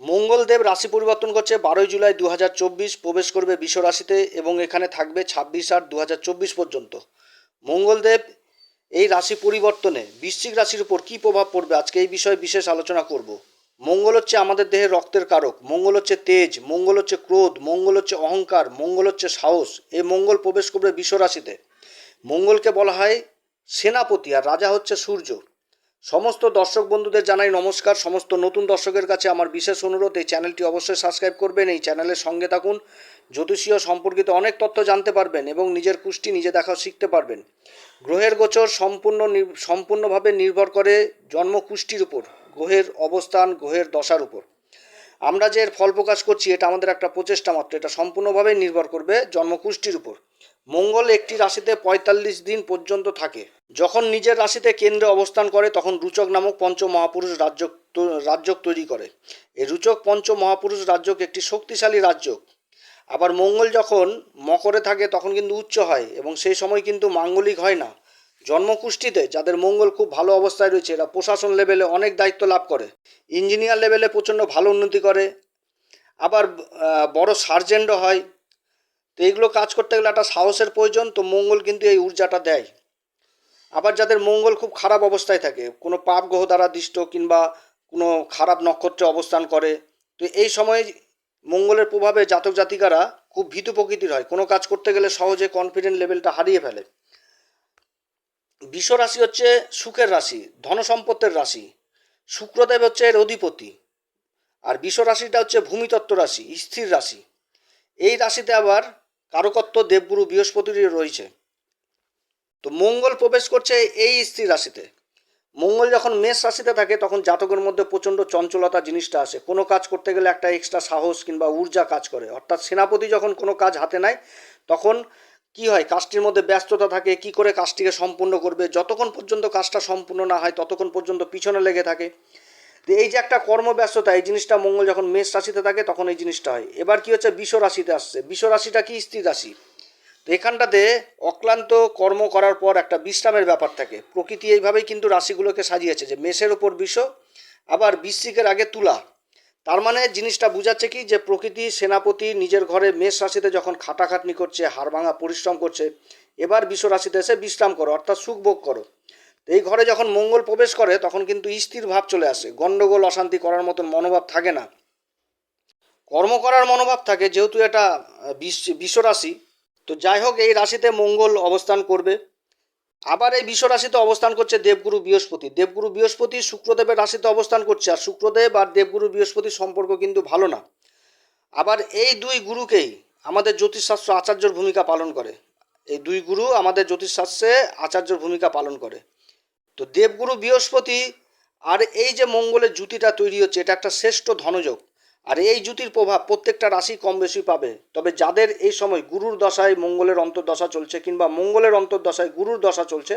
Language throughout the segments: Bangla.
মঙ্গলদেব রাশি পরিবর্তন করছে বারোই জুলাই দু হাজার চব্বিশ প্রবেশ করবে বিশ্ব রাশিতে এবং এখানে থাকবে ছাব্বিশ আট দু পর্যন্ত। মঙ্গলদেব এই রাশি পরিবর্তনে বৃশ্চিক রাশির উপর কী প্রভাব পড়বে? আজকে এই বিষয়ে বিশেষ আলোচনা করব। মঙ্গল হচ্ছে আমাদের দেহের রক্তের কারক, মঙ্গল হচ্ছে তেজ, মঙ্গল হচ্ছে ক্রোধ, মঙ্গল হচ্ছে অহংকার, মঙ্গল হচ্ছে সাহস। এই মঙ্গল প্রবেশ করবে বিশ্ব রাশিতে। মঙ্গলকে বলা হয় সেনাপতি আর রাজা হচ্ছে সূর্য। সমস্ত দর্শক বন্ধুদের জানাই নমস্কার। সমস্ত নতুন দর্শকের কাছে আমার বিশেষ অনুরোধ, এই চ্যানেলটি অবশ্যই সাবস্ক্রাইব করবেন, এই চ্যানেলের সঙ্গে থাকুন। জ্যোতিষীয় সম্পর্কিত অনেক তথ্য জানতে পারবেন এবং নিজের কুষ্টি নিজে দেখা শিখতে পারবেন। গ্রহের গোচর সম্পূর্ণ সম্পূর্ণভাবে নির্ভর করে জন্ম কুষ্টির উপর, গ্রহের অবস্থান, গ্রহের দশার উপর। আমরা যে এর ফল প্রকাশ করছি, এটা আমাদের একটা প্রচেষ্টা মাত্র, এটা সম্পূর্ণভাবে নির্ভর করবে জন্মকুষ্টির উপর। মঙ্গল একটি রাশিতে পঁয়তাল্লিশ দিন পর্যন্ত থাকে। যখন নিজের রাশিতে কেন্দ্রে অবস্থান করে, তখন রুচক নামক পঞ্চ মহাপুরুষ রাজ্য রাজ্যক তৈরি করে। এই রুচক পঞ্চ মহাপুরুষ রাজ্যক একটি শক্তিশালী রাজ্যক। আবার মঙ্গল যখন মকরে থাকে, তখন কিন্তু উচ্চ হয় এবং সেই সময় কিন্তু মাঙ্গলিক হয় না। জন্মকুষ্ঠিতে, যাদের মঙ্গল খুব ভালো অবস্থায় রয়েছে, এরা প্রশাসন লেভেলে অনেক দায়িত্ব লাভ করে। ইঞ্জিনিয়ার লেভেলে প্রচণ্ড ভালো উন্নতি করে। আবার বড় সার্জেন্টও হয়। তো এগুলো কাজ করতে গেলে একটা সাহসের প্রয়োজন, তো মঙ্গল কিন্তু এই ঊর্জাটা দেয়। আবার যাদের মঙ্গল খুব খারাপ অবস্থায় থাকে, কোনো পাপ গ্রহ দ্বারা দৃষ্ট কিংবা কোনো খারাপ নক্ষত্রে অবস্থান করে, তো এই সময় মঙ্গলের প্রভাবে জাতক জাতিকারা খুব ভীতু প্রকৃতির হয়। কোনো কাজ করতে গেলে সহজে কনফিডেন্ট লেভেলটা হারিয়ে ফেলে। বিশ্ব রাশি হচ্ছে সুখের রাশি ধনসম্পত্তির রাশি, শুক্রদেব হচ্ছে এর অধিপতি, আর বিশ্ব রাশিটা হচ্ছে ভূমিতত্ত্ব রাশি, স্থির রাশি। এই রাশিতে আবার কারকত্ব, দেবগুরু, বৃহস্পতিরই রয়েছে। তো মঙ্গল প্রবেশ করছে এই স্থির রাশিতে। মঙ্গল যখন মেষ রাশিতে থাকে, তখন জাতকের মধ্যে প্রচণ্ড চঞ্চলতা জিনিসটা আসে। কোনো কাজ করতে গেলে একটা এক্সট্রা সাহস কিংবা ঊর্জা কাজ করে। অর্থাৎ সেনাপতি যখন কোনো কাজ হাতে নেয়, তখন কি হয়? কাজটির মধ্যে ব্যস্ততা থাকে, কি করে কাজটিকে সম্পূর্ণ করবে? যতক্ষণ পর্যন্ত কাজটা সম্পূর্ণ না হয়, ততক্ষণ পর্যন্ত পিছনে লেগে থাকে। তো এই যে একটা কর্মব্যস্ততা, এই জিনিসটা মঙ্গল যখন মেষ রাশিতে থাকে, তখন এই জিনিসটা হয়। এবার কি হচ্ছে? বিশ্ব রাশিতে আসছে। বিশ্ব রাশিটা কি? স্থির রাশি। তো এখানটাতে অক্লান্ত কর্ম করার পর একটা বিশ্রামের ব্যাপার থাকে। প্রকৃতি এইভাবেই কিন্তু রাশিগুলোকে সাজিয়েছে যে মেষের ওপর বিষ, আবার বৃশ্চিকের আগে তুলা। তার মানে জিনিসটা বোঝাচ্ছে কি যে প্রকৃতি, সেনাপতি, নিজের ঘরে মেষ রাশিতে যখন খাটাখাটনি করছে, হাড় ভাঙা পরিশ্রম করছে, এবার বিশ্ব রাশিতে এসে বিশ্রাম করো, অর্থাৎ সুখ ভোগ করো। এই ঘরে যখন মঙ্গল প্রবেশ করে, তখন কিন্তু স্থির ভাব চলে আসে গণ্ডগোল অশান্তি করার মতন মনোভাব থাকে না। কর্ম করার মনোভাব থাকে, যেহেতু এটা বিশ্ব রাশি তো যাই হোক, এই রাশিতে মঙ্গল অবস্থান করবে। আবার এই বিশ্ব রাশিতে অবস্থান করছে দেবগুরু বৃহস্পতি। দেবগুরু বৃহস্পতি শুক্রদেবের রাশিতে অবস্থান করছে, আর শুক্রদেব আর দেবগুরু বৃহস্পতির সম্পর্ক কিন্তু ভালো না। আবার এই দুই গুরুকেই আমাদের জ্যোতিষশাস্ত্র আচার্যর ভূমিকা পালন করে। এই দুই গুরু আমাদের জ্যোতিষশাস্ত্রে আচার্যর ভূমিকা পালন করে। তো দেবগুরু বৃহস্পতি, আর এই যে মঙ্গলের জুতিটা তৈরি হচ্ছে, এটা একটা শ্রেষ্ঠ ধনযোগ। আর এই জুতির প্রভাব প্রত্যেকটা রাশি কম বেশি পাবে। তবে যাদের এই সময় গুরুর দশায় মঙ্গলের অন্তর্দশা চলছে কিংবা মঙ্গলের অন্তর্দশায় গুরুর দশা চলছে,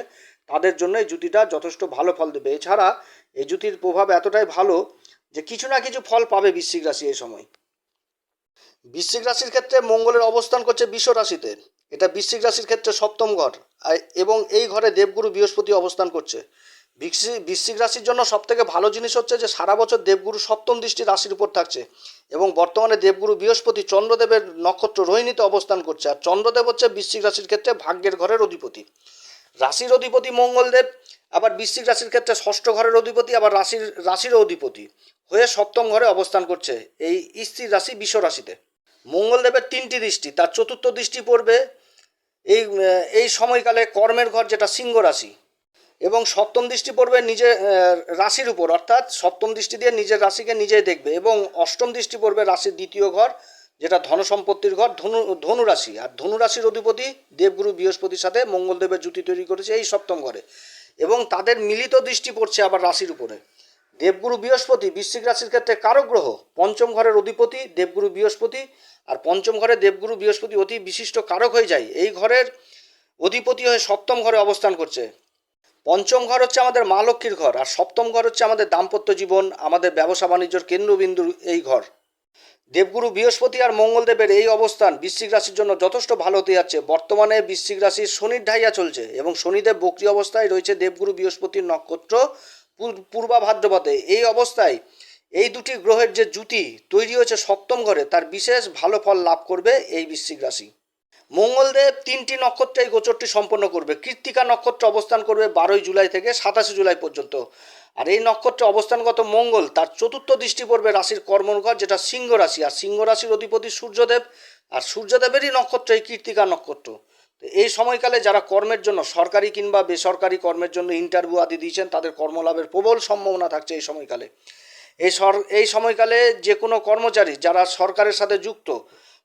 তাদের জন্য এই জুতিটা যথেষ্ট ভালো ফল দেবে। এছাড়া এই জুতির প্রভাব এতটাই ভালো যে কিছু না কিছু ফল পাবে বৃশ্চিক রাশি এই সময়। বৃশ্চিক রাশির ক্ষেত্রে মঙ্গলের অবস্থান করছে বিশ্ব রাশিতে। এটা বৃশ্চিক রাশির ক্ষেত্রে সপ্তম ঘর এবং এই ঘরে দেবগুরু বৃহস্পতি অবস্থান করছে। বৃশ্চিক রাশির জন্য সবথেকে ভালো জিনিস হচ্ছে যে সারা বছর দেবগুরু সপ্তম দৃষ্টি রাশির উপর থাকছে এবং বর্তমানে দেবগুরু বৃহস্পতি চন্দ্রদেবের নক্ষত্র রোহিণীতে অবস্থান করছে। আর চন্দ্রদেব হচ্ছে বৃশ্চিক রাশির ক্ষেত্রে ভাগ্যের ঘরের অধিপতি। রাশির অধিপতি মঙ্গলদেব, আবার বৃশ্চিক রাশির ক্ষেত্রে ষষ্ঠ ঘরের অধিপতি, আবার রাশির রাশির অধিপতি হয়ে সপ্তম ঘরে অবস্থান করছে এই স্থির রাশি বিশ্ব রাশিতে। মঙ্গলদেবের তিনটি দৃষ্টি, তার চতুর্থ দৃষ্টি পড়বে এই এই সময়কালে কর্মের ঘর যেটা সিংহ রাশি এবং সপ্তম দৃষ্টি পড়বে নিজের রাশির উপর, অর্থাৎ সপ্তম দৃষ্টি দিয়ে নিজের রাশিকে নিজেই দেখবে এবং অষ্টম দৃষ্টি পড়বে রাশির দ্বিতীয় ঘর, যেটা ধনসম্পত্তির ঘর, ধনু ধনু রাশি আর ধনু রাশির অধিপতি দেবগুরু বৃহস্পতির সাথে মঙ্গলদেবের জুতি তৈরি করেছে এই সপ্তম ঘরে। এবং তাদের মিলিত দৃষ্টি পড়ছে আবার রাশির উপরে। দেবগুরু বৃহস্পতি বৃশ্চিক রাশির ক্ষেত্রে কারক গ্রহ, পঞ্চম ঘরের অধিপতি দেবগুরু বৃহস্পতি, আর পঞ্চম ঘরে দেবগুরু বৃহস্পতি অতি বিশিষ্ট কারক হয়ে যায়, এই ঘরের অধিপতি হয়ে সপ্তম ঘরে অবস্থান করছে। পঞ্চম ঘর হচ্ছে আমাদের মা লক্ষ্মীর ঘর, আর সপ্তম ঘর হচ্ছে আমাদের দাম্পত্য জীবন, আমাদের ব্যবসা বাণিজ্যর কেন্দ্রবিন্দু এই ঘর। দেবগুরু বৃহস্পতি আর মঙ্গলদেবের এই অবস্থান বৃশ্চিক রাশির জন্য যথেষ্ট ভালো হতে যাচ্ছে। বর্তমানে বৃশ্চিক রাশির শনির ঢাইয়া চলছে এবং শনিদেব বক্রি অবস্থায় রয়েছে দেবগুরু বৃহস্পতির নক্ষত্র পূর- পূর্বা ভাদ্রপদে এই অবস্থায় এই দুটি গ্রহের যে জুতি তৈরি হয়েছে সপ্তম ঘরে, তার বিশেষ ভালো ফল লাভ করবে এই বৃশ্চিক রাশি। মঙ্গলদেব তিনটি নক্ষত্রে এই গোচরটি সম্পন্ন করবে। কৃত্তিকা নক্ষত্র অবস্থান করবে বারোই জুলাই থেকে সাতাশে জুলাই পর্যন্ত। আর এই নক্ষত্রে অবস্থানগত মঙ্গল, তার চতুর্থ দৃষ্টি পড়বে রাশির কর্মঘর, যেটা সিংহ রাশি। আর সিংহ রাশির অধিপতি সূর্যদেব, আর সূর্যদেবেরই নক্ষত্র এই কৃত্তিকা নক্ষত্র। এই সময়কালে যারা কর্মের জন্য, সরকারি কিংবা বেসরকারি কর্মের জন্য ইন্টারভিউ আদি দিয়েছেন, তাদের কর্মলাভের প্রবল সম্ভাবনা থাকছে এই সময়কালে। এই সর, এই সময়কালে যে কোনো কর্মচারী যারা সরকারের সাথে যুক্ত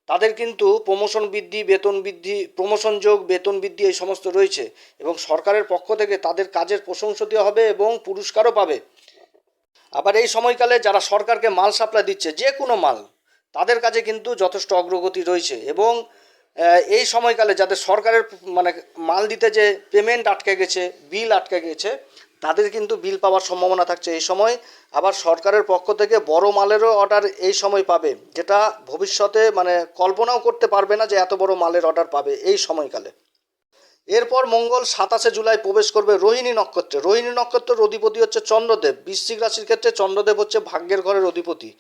তাদের কিন্তু প্রমোশন বৃদ্ধি, বেতন বৃদ্ধি প্রমোশন যোগ, বেতন বৃদ্ধি এই সমস্ত রয়েছে এবং সরকারের পক্ষ থেকে তাদের কাজের প্রশংসিত হবে এবং পুরস্কারও পাবে। আবার এই সময়কালে যারা সরকারকে মাল সাপ্লাই দিচ্ছে, যে কোনো মাল, তাদের কাছে কিন্তু যথেষ্ট অগ্রগতি রয়েছে এবং এই সময়কালে যাদের সরকারের মানে মাল দিতে যে পেমেন্ট আটকে গেছে বিল আটকে গেছে তাদের কিন্তু বিল পাওয়ার সম্ভাবনা থাকছে। এই সময় আবার সরকারের পক্ষ থেকে বড় মালেরও অর্ডার এই সময় পাবে, যেটা ভবিষ্যতে মানে কল্পনাও করতে পারবে না যে এত বড় মালের অর্ডার পাবে এই সময়কালে। এরপর মঙ্গল সাতাশে জুলাই প্রবেশ করবে রোহিণী নক্ষত্রে। রোহিণী নক্ষত্রের অধিপতি হচ্ছে চন্দ্রদেব। বৃশ্চিক রাশির ক্ষেত্রে চন্দ্রদেব হচ্ছে ভাগ্যের ঘরের অধিপতি।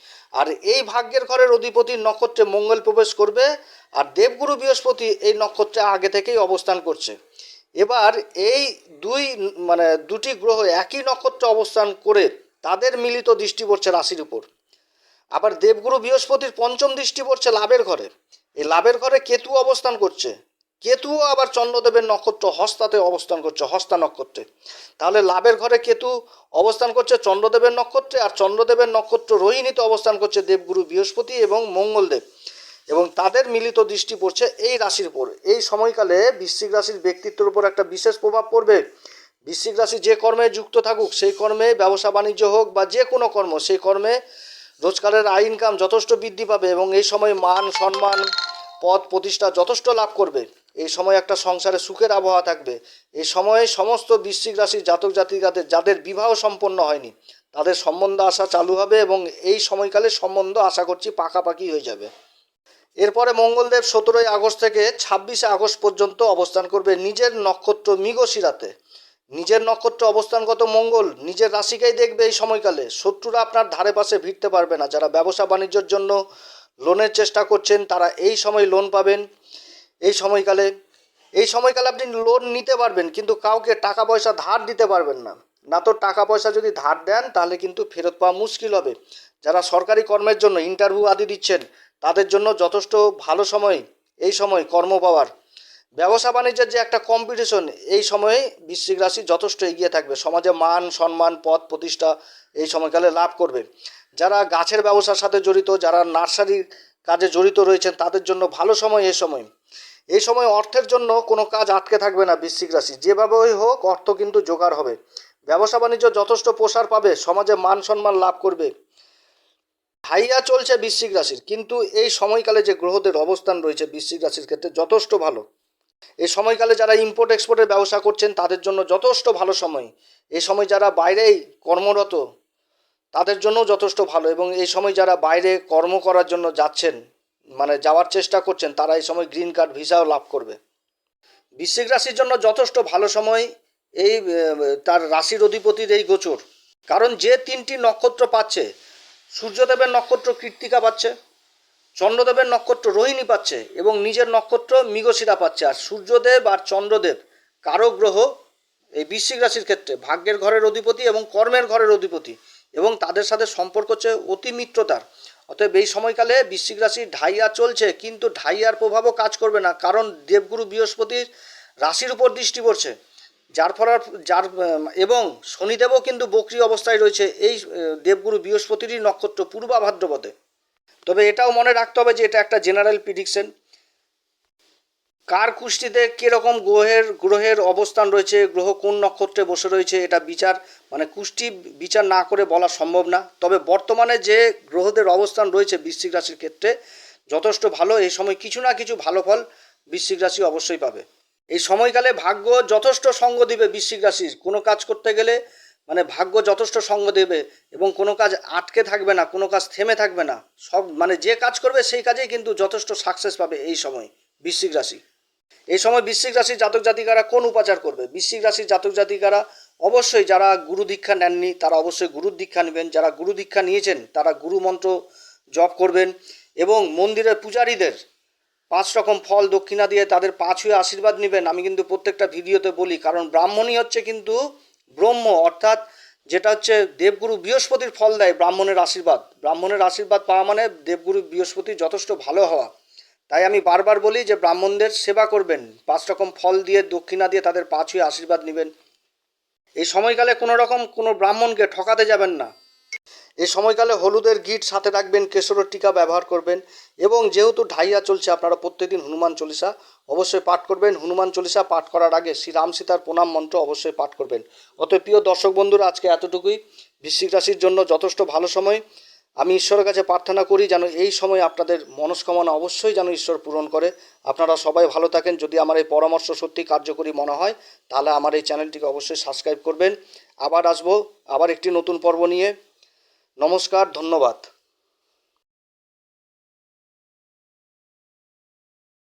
আর এই ভাগ্যের ঘরের অধিপতির নক্ষত্রে মঙ্গল প্রবেশ করবে, আর দেবগুরু বৃহস্পতি এই নক্ষত্রে আগে থেকেই অবস্থান করছে। এবার এই দুই মানে দুটি গ্রহ একই নক্ষত্রে অবস্থান করে তাদের মিলিত দৃষ্টি পড়ছে রাশির উপর। আবার দেবগুরু বৃহস্পতির পঞ্চম দৃষ্টি পড়ছে লাভের ঘরে। এই লাভের ঘরে কেতু অবস্থান করছে। কেতুও আবার চন্দ্রদেবের নক্ষত্র হস্তাতে অবস্থান করছে, হস্তা নক্ষত্রে। তাহলে লাভের ঘরে কেতু অবস্থান করছে চন্দ্রদেবের নক্ষত্রে, আর চন্দ্রদেবের নক্ষত্র রোহিণীতে অবস্থান করছে দেবগুরু বৃহস্পতি এবং মঙ্গলদেব। এবং তাদের মিলিত দৃষ্টি পড়ছে এই রাশির উপর। এই সময়কালে বৃশ্চিক রাশির ব্যক্তিত্বের উপর একটা বিশেষ প্রভাব পড়বে। বৃশ্চিক রাশি যে কর্মে যুক্ত থাকুক, সেই কর্মে ব্যবসা বাণিজ্য হোক বা যে কোনো কর্ম, সেই কর্মে রোজগারের আয় ইনকাম যথেষ্ট বৃদ্ধি পাবে এবং এই সময় মান, সম্মান, পদ প্রতিষ্ঠা যথেষ্ট লাভ করবে। এই সময় একটা সংসারে সুখের আবহাওয়া থাকবে। এই সময়ে সমস্ত বৃশ্চিক রাশির জাতক জাতিকাদের, যাদের বিবাহ সম্পন্ন হয়নি, তাদের সম্বন্ধ আসা চালু হবে এবং এই সময়কালে সম্বন্ধ আশা করছি পাকাপাকি হয়ে যাবে। এরপরে মঙ্গলদেব সতেরোই আগস্ট থেকে ছাব্বিশে আগস্ট পর্যন্ত অবস্থান করবে নিজের নক্ষত্র মৃগশিরাতে নিজের নক্ষত্র অবস্থানগত মঙ্গল, নিজের রাশিকেই দেখবে এই সময়কালে। শত্রুরা আপনার ধারে পাশে ভিড়তে পারবে না। যারা ব্যবসা বাণিজ্যের জন্য লোনের চেষ্টা করছেন, তারা এই সময় লোন পাবেন। এই সময়কালে এই সময়কালে আপনি লোন নিতে পারবেন, কিন্তু কাউকে টাকা পয়সা ধার দিতে পারবেন না। না তো টাকা পয়সা যদি ধার দেন, তাহলে কিন্তু ফেরত পাওয়া মুশকিল হবে। যারা সরকারি কর্মের জন্য ইন্টারভিউ আদি দিচ্ছেন তাদের জন্য যথেষ্ট ভালো সময় এই সময় কর্ম পাওয়ার। ব্যবসা বাণিজ্যের যে একটা কম্পিটিশন এই সময়ে বৃশ্চিক রাশি যথেষ্ট এগিয়ে থাকবে। সমাজে মান, সম্মান পদ প্রতিষ্ঠা এই সময়কালে লাভ করবে। যারা গাছের ব্যবসার সাথে জড়িত, যারা নার্সারির কাজে জড়িত রয়েছেন, তাদের জন্য ভালো সময় এই সময়। এই সময় অর্থের জন্য কোনো কাজ আটকে থাকবে না বৃশ্চিক রাশি। যেভাবেই হোক, অর্থ কিন্তু জোগাড় হবে। ব্যবসা বাণিজ্য যথেষ্ট প্রসার পাবে। সমাজে মান, সম্মান লাভ করবে। হাইয়া চলছে বৃশ্চিক রাশির, কিন্তু এই সময়কালে যে গ্রহদের অবস্থান রয়েছে বৃশ্চিক রাশির ক্ষেত্রে যথেষ্ট ভালো। এই সময়কালে যারা ইম্পোর্ট এক্সপোর্টের ব্যবসা করছেন, তাদের জন্য যথেষ্ট ভালো সময়। এই সময় যারা বাইরেই কর্মরত, তাদের জন্য যথেষ্ট ভালো এবং এই সময় যারা বাইরে কর্ম করার জন্য যাচ্ছেন মানে যাওয়ার চেষ্টা করছেন, তারা এই সময় গ্রিন কার্ড ভিসাও লাভ করবে। বৃশ্চিক রাশির জন্য যথেষ্ট ভালো সময় এই তার রাশির অধিপতির এই গোচর। কারণ যে তিনটি নক্ষত্র পাচ্ছে সূর্যদেবের নক্ষত্র কৃত্তিকা পাচ্ছে, চন্দ্রদেবের নক্ষত্র রোহিণী পাচ্ছে এবং নিজের নক্ষত্র মৃগশিরা পাচ্ছে। আর সূর্যদেব আর চন্দ্রদেব কারও গ্রহ এই বৃশ্চিক রাশির ক্ষেত্রে ভাগ্যের ঘরের অধিপতি এবং কর্মের ঘরের অধিপতি এবং তাদের সাথে সম্পর্ক হচ্ছে অতি মিত্রতার। অতএব এই সময়কালে বৃশ্চিক রাশির ঢাইয়া চলছে, কিন্তু ঢাইয়ার প্রভাবও কাজ করবে না, কারণ দেবগুরু বৃহস্পতির রাশির উপর দৃষ্টি পড়ছে। যার ফলে যার এবং শনিদেবও কিন্তু বক্রি অবস্থায় রয়েছে এই দেবগুরু বৃহস্পতিরই নক্ষত্র পূর্বা ভাদ্রপদে। তবে এটাও মনে রাখতে হবে যে এটা একটা জেনারেল প্রিডিকশন কার কুষ্টিতে কীরকম গ্রহের গ্রহের অবস্থান রয়েছে, গ্রহ কোন নক্ষত্রে বসে রয়েছে, এটা বিচার মানে কুষ্টি বিচার না করে বলা সম্ভব না। তবে বর্তমানে যে গ্রহদের অবস্থান রয়েছে বৃশ্চিক রাশির ক্ষেত্রে, যথেষ্ট ভালো এই সময় কিছু না কিছু ভালো ফল বৃশ্চিক রাশি অবশ্যই পাবে। এই সময়কালে ভাগ্য যথেষ্ট সঙ্গ দিবে বৃশ্চিক রাশির। কোনো কাজ করতে গেলে মানে ভাগ্য যথেষ্ট সঙ্গ দেবে এবং কোনো কাজ আটকে থাকবে না, কোনো কাজ থেমে থাকবে না। সব মানে যে কাজ করবে সেই কাজেই কিন্তু যথেষ্ট সাকসেস পাবে এই সময় বৃশ্চিক রাশি। এই সময় বৃশ্চিক রাশির জাতক জাতিকারা কোন উপাচার করবে? বৃশ্চিক রাশির জাতক জাতিকারা অবশ্যই যারা গুরু দীক্ষা নেননি, তারা অবশ্যই গুরুর দীক্ষা নেবেন। যারা গুরু দীক্ষা নিয়েছেন, তারা গুরু মন্ত্র জপ করবেন এবং মন্দিরের পূজারীদের পাঁচ রকম ফল দক্ষিণা দিয়ে তাদের পাঁচ হয়ে আশীর্বাদ নেবেন, আমি কিন্তু প্রত্যেকটা ভিডিওতে বলি। কারণ ব্রাহ্মণই হচ্ছে কিন্তু ব্রহ্ম, অর্থাৎ যেটা হচ্ছে দেবগুরু বৃহস্পতির ফল দেয় ব্রাহ্মণের আশীর্বাদ। ব্রাহ্মণের আশীর্বাদ পাওয়া মানে দেবগুরু বৃহস্পতি যথেষ্ট ভালো হওয়া। তাই আমি বারবার বলি যে ব্রাহ্মণদের সেবা করবেন, পাঁচ রকম ফল দিয়ে দক্ষিণা দিয়ে তাদের পাঁচ হয়ে আশীর্বাদ নেবেন। এই সময়কালে কোনো রকম কোনো ব্রাহ্মণকে ঠকাতে যাবেন না। এই সময়কালে হলুদের গিট সাথে রাখবেন, কেশরের টিকা ব্যবহার করবেন এবং যেহেতু ঢাইয়া চলছে, আপনারা প্রত্যেকদিন হনুমান চল্লিশা অবশ্যই পাঠ করবেন। হনুমান চল্লিশা পাঠ করার আগে শ্রী রাম সীতার প্রণাম মন্ত্র অবশ্যই পাঠ করবেন। অত প্রিয় দর্শক বন্ধুরা, আজকে এতটুকুই। বৃশ্চিক রাশির জন্য যথেষ্ট ভালো সময়। আমি ঈশ্বরের কাছে প্রার্থনা করি যেন এই সময় আপনাদের মনস্কামনা অবশ্যই যেন ঈশ্বর পূরণ করে। আপনারা সবাই ভালো থাকেন। যদি আমার এই পরামর্শ সত্যি কার্যকরী মনে হয়, তাহলে আমার এই চ্যানেলটিকে অবশ্যই সাবস্ক্রাইব করবেন। আবার আসব আবার একটি নতুন পর্ব নিয়ে। নমস্কার ধন্যবাদ।